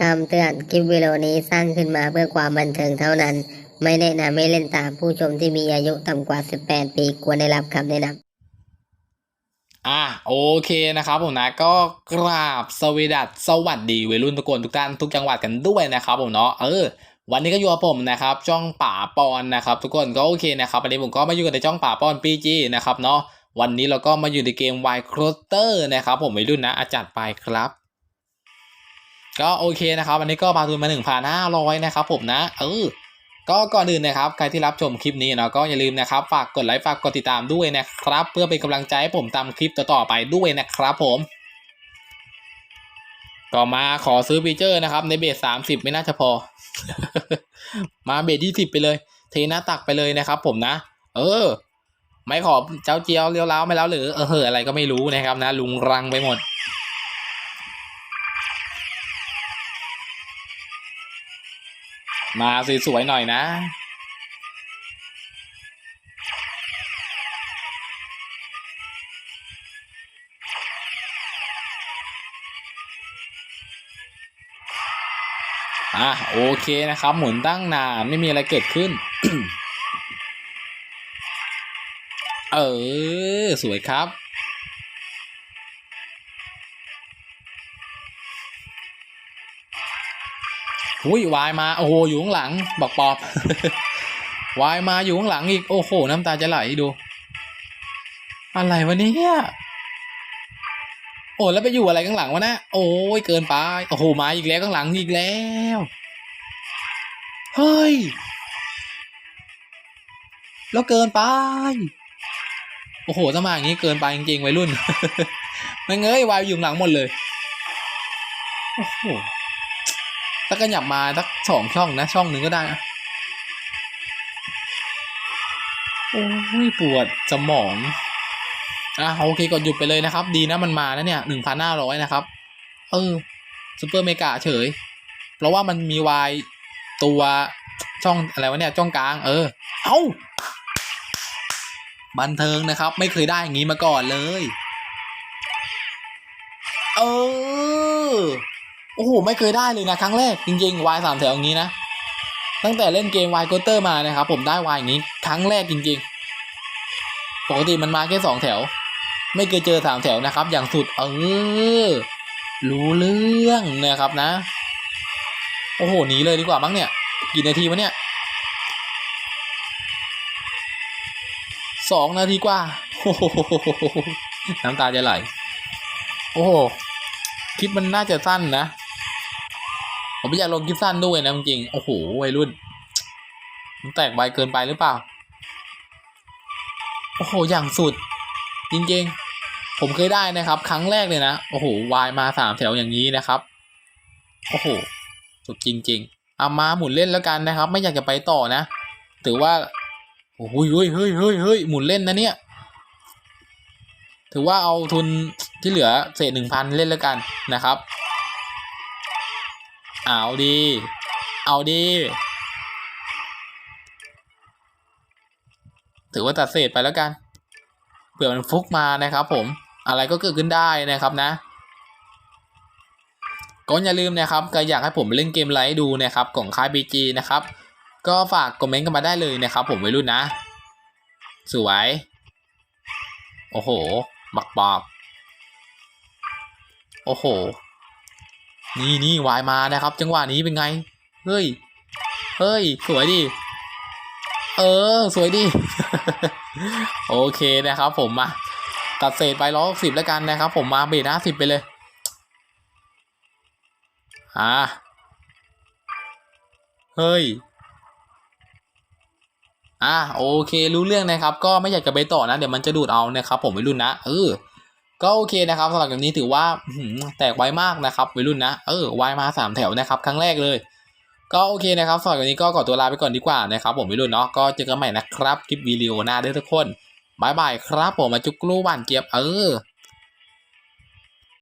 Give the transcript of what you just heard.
คำเตือนคลิปวิดีโอนี้สร้างขึ้นมาเพื่อความบันเทิงเท่านั้น ไม่แนะนำให้เล่นตามผู้ชมที่มีอายุต่ำกว่า 18 ปีควรได้รับคำแนะนำอะโอเคนะครับผมนะก็กราบสวีดัสสวัสดีวัยรุ่นทุกคนทุกท่านทุกจังหวัดกันด้วยนะครับผมเนาะเออวันนี้ก็อยู่กับผมนะครับจ้องป่าปอนนะครับทุกคนก็โอเคนะครับวันนี้ผมก็มาอยู่กันในจ้องป่าปอนปีจีนะครับเนาะวันนี้เราก็มาอยู่ในเกมไวโครเตอร์นะครับผมวัยรุ่นนะอาจัดไปครับ ก็โอเคนะครับวันนี้ก็พาทุนมา 1,500นะครับผมนะเออก็ก่อนอื่นนะครับใครที่รับชมคลิปนี้เนาะก็อย่าลืมนะครับฝากกดไลค์ฝากกดติดตามด้วยนะครับ เพื่อเป็นกำลังใจให้ผมทำคลิปต่อๆไปด้วยนะครับผมก็มาขอซื้อฟีเจอร์นะครับ ในเบสสามสิบไม่น่าจะพอ มาเบสยี่สิบไปเลย เทหน้าตักไปเลยนะครับ ผมนะ เออ ไม่ขอเจ้าเจียวเลี้ยวล้าวไม่แล้วหรือเออเหออะไรก็ไม่รู้นะครับนะ ลุงรังไปหมด มาสวยๆหน่อยนะ อะโอเคนะครับ หมุนตั้งนานไม่มีอะไรเกิดขึ้น เออ สวยครับ อุ้ยวายมาโอ้โหอยู่ข้างหลังบอกปอบวายมาอยู่ข้างหลังอีกโอ้โห น้ำตาจะไหลดู อะไรวะเนี่ยโอ้แล้วไปอยู่อะไรข้างหลังวะนะโอ้ยเกินไปโอ้โหมาอีกแล้วข้างหลังอีกแล้วเฮ้ยแล้วเกินไปโอ้โหถ้ามาอย่างนี้เกินไปจริงๆวัยรุ่นไม่เงยวายอยู่ข้างหลังหมดเลยโอ้โห ถ้ากันหยับมาสักสองช่องนะ ช่องหนึ่งก็ได้นะโอ้ยปวดสมองอะโอเคกดหยุดไปเลยนะครับ ดีนะมันมานะเนี่ยหนึ่งพันห้าร้อยนะครับ เออซูเปอร์เมกาเฉย เพราะว่ามันมีวายตัวช่องอะไรวะเนี่ยช่องกลาง เออ เอ้าบันเทิงนะครับ ไม่เคยได้อย่างนี้มาก่อนเลย เออ โอ้โหไม่เคยได้เลยนะครั้งแรกจริงๆวายสามแถวอย่างนี้นะตั้งแต่เล่นเกมวายโกเตอร์มานะครับผมได้วายอย่างนี้ ครั้งแรกจริง ๆ ปกติมันมาแค่สองแถว ไม่เคยเจอสามแถวนะครับ อย่างสุดเออรู้เรื่องนะครับนะ โอ้โหหนีเลยดีกว่ามั้งเนี่ยกี่นาทีวะเนี่ยสองนาทีกว่าน้ำตาจะไหล โอ้โห คลิปมันน่าจะสั้นนะ ผมไม่อยากลงคลิปสั้นด้วยนะจริงโอ้โหวัยรุ่น มันแตกใบเกินไปหรือเปล่า โอ้โห อย่างสุด จริงๆ ผมเคยได้นะครับ ครั้งแรกเลยนะ โอ้โห วายมาสามแถวอย่างนี้นะครับ โอ้โห สุดจริง ๆเอามาหมุนเล่นแล้วกันนะครับ ไม่อยากจะไปต่อนะ ถือว่า โอ้โหเฮ้ยเฮ้ยเฮ้ยเฮ้ยหมุนเล่นนะเนี่ย ถือว่าเอาทุนที่เหลือเศษหนึ่งพันเล่นแล้วกันนะครับ เอาดี เอาดี ถือว่าตัดเศษไปแล้วกัน เผื่อมันฟุกมานะครับผม อะไรก็เกิดขึ้นได้นะครับนะ ก็อย่าลืมนะครับก็อยากให้ผมเล่นเกมไลท์ดูนะครับของค่าย BG นะครับ ก็ฝากคอมเมนต์กันมาได้เลยนะครับ ผมวัยรุ่นนะ สวย โอ้โห บักบอบโอ้โห นี่นี่วายมานะครับ จังหวะนี้เป็นไง เฮ้ย เฮ้ย สวยดิเออ สวยดิ โอเคนะครับ ผมมา ตัดเศษไปร้อยสิบแล้วกันนะครับ ผมมาเบรห้าสิบไปเลยอ่าเฮ้ย อะโอเครู้เรื่องนะครับ ก็ไม่อยากจะไปต่อนะ เดี๋ยวมันจะดูดเอานะครับ ผมวัยรุ่นนะเออ ก็โอเคนะครับสำหรับแบบนี้ถือว่าแตกไวมากนะครับวัยรุ่นนะเออไวมาสามแถวนะครับครั้งแรกเลย ก็โอเคนะครับสำหรับวันนี้ก็ขอตัวลาไปก่อนดีกว่านะครับ ผมวัยรุ่นเนาะก็เจอกันใหม่นะครับคลิปวิดีโอหน้าด้วยทุกคนบายบายครับผมมาจุกลูบ้านเกียบเออ